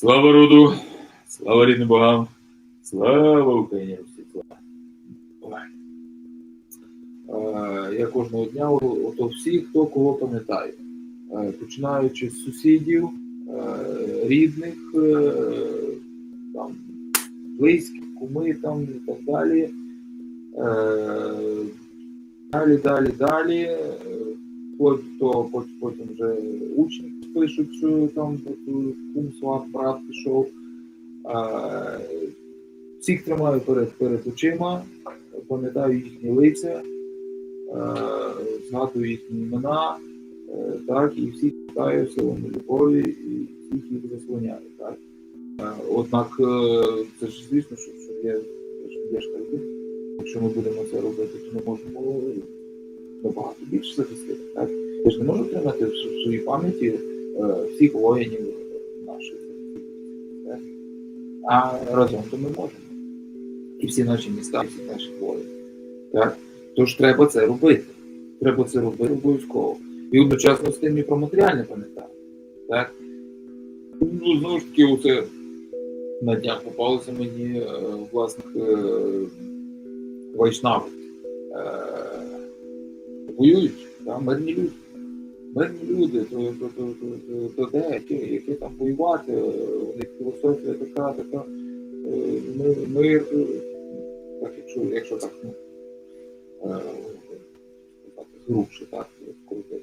Слава роду, слава рідним богам, слава Україні! слава. Е, Я кожного дня, ото всі, хто кого пам'ятає, Е, починаючи з сусідів, е, рідних, там, близьких, куми там і так далі. Далі, далі, далі. Е, Потім, потім, вже учні пишуть, що там кум сват, брат пішов. Е, Всіх тримаю перед, перед очима, пам'ятаю їхні лиця, е, згадую їхні імена, е, так, і всіх питаю силами любові, і всіх їх заслоняю. Так. Однак, це ж звісно, що, є, є ж люди. Якщо ми будемо це робити, то ми можемо набагато більше захистити. Так? Я ж не можу тримати в своїй пам'яті е, всіх воїнів наших. Так? А разом то ми можемо. І всі наші міста, і всі наші воїни. Так? Тож треба це робити. Треба це робити обов'язково. І одночасно з тим і про матеріальне пам'ятати. Так? Ну, знову ж таки, оце на днях попалося мені е, власних е, вайшнавів. Воюють, да, мирні люди. Мирні люди, то, то, то, то, то, де, які, які там воювати, у них філософія така, така е, ми- мир, е, так, якщо, якщо так, ну, е, так, грубше, так, крутити.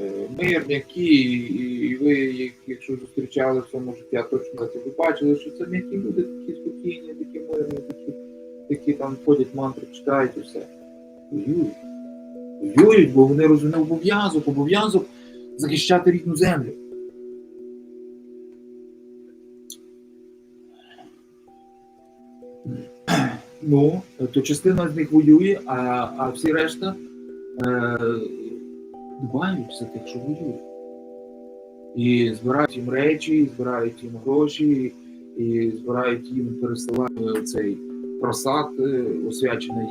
Е, мир м'які, і, ви, якщо зустрічали в своєму житті, точно це ви бачили, що це м'які люди, такі спокійні, такі мирні, такі, такі там ходять мантри, читають і все. Воюють. Воюють, бо вони розуміють обов'язок, обов'язок захищати рідну землю. Ну, то частина з них воює, а, а всі решта е, дбають за тих, що воюють. І збирають їм речі, і збирають їм гроші, і збирають їм пересилати цей просад, е, освячена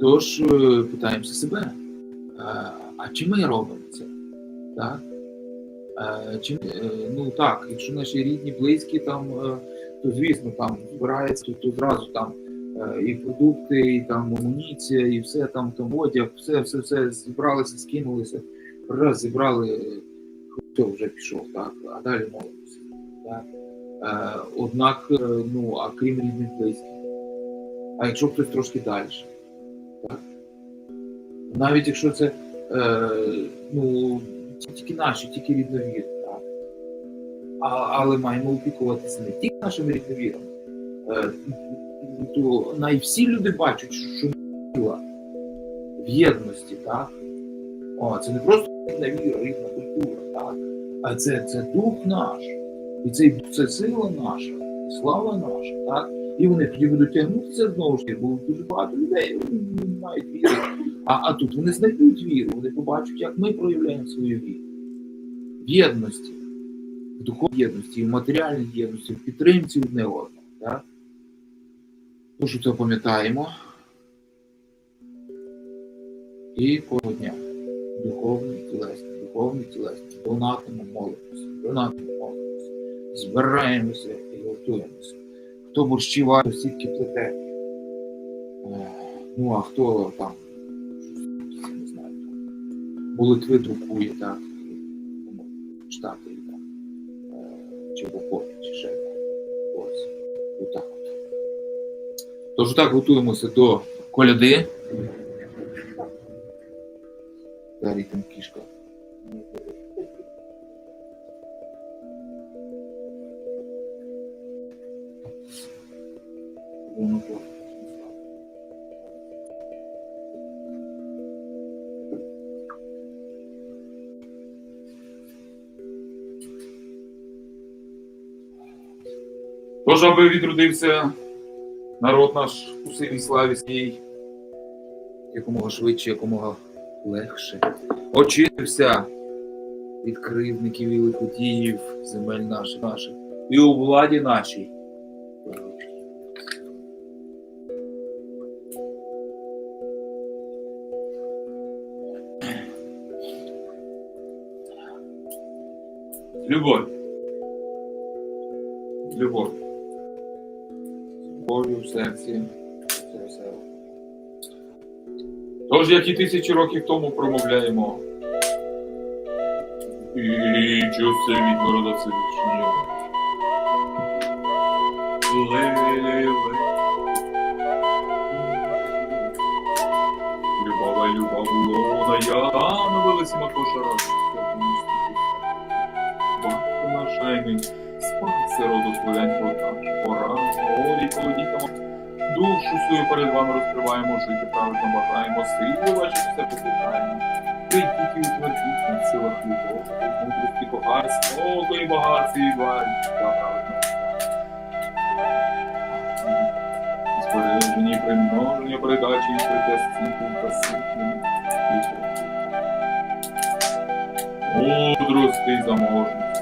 Тож е, питаємося себе, е, а чи ми робимо це? Так? Е, Чи, ну так, якщо наші рідні, близькі, там, то звісно там збирається, то, то там і продукти, і там амуніція, і все там, там одяг, все, все, все зібралися, скинулися, раз зібрали, хто вже пішов, так, а далі молимося. Так? Однак, ну, а крім рідних близьких, а якщо хтось трошки далі, так? навіть якщо це е, ну, тільки наші, тільки рідновірі, так? А, але маємо опікуватися не тільки нашими рідновірами, е, то най всі люди бачать, що сила в єдності, так? О, це не просто рідна віра, рідна культура, так? а це, це дух наш, і це, це сила наша, слава наша, так? І вони тоді будуть тягнутися знову ж таки, бо дуже багато людей вони не мають віри. А, а тут вони знайдуть віру, вони побачать, як ми проявляємо свою віру. В єдності, в духовній єдності, в матеріальній єдності, в підтримці одне одного. Так? Тож це пам'ятаємо. І кожного дня. Духовні тілесні, духовні тілесні. Донатимо молимося, донатимо молимося. Збираємося і готуємося. Хто борщі варить, сітки плете. Е, Ну, а хто там щось, не знаю, молитви друкує, так, читати там, е, чи в чи ще. Ось. Отак от. Тож так готуємося до коляди. Далі там кішка. Тож, аби відродився народ наш у силі славі своїй, якомога швидше, якомога легше. Очистився від кривдників і лихотіїв земель наших наших і у владі нашій. Любовь. Любовь. Любов'ю в серці. Тож, як і тисячі років тому промовляємо. І чувство від народа Всевишнього. Леле. Любова, любов, лона, я навелася макоша радості. Батько наша імень, спаси роду славянь прота, пора. Душу перед вами розкриваємо, жити правильно бажаємо, силу ваші все покликаємо. Прийдіть і утвердіть на силах любов, мудрості кохай, споко і багатстві і варі, та правильно. Збережені, примноження, передачі і притесті, присутні. Мудрості й заможності.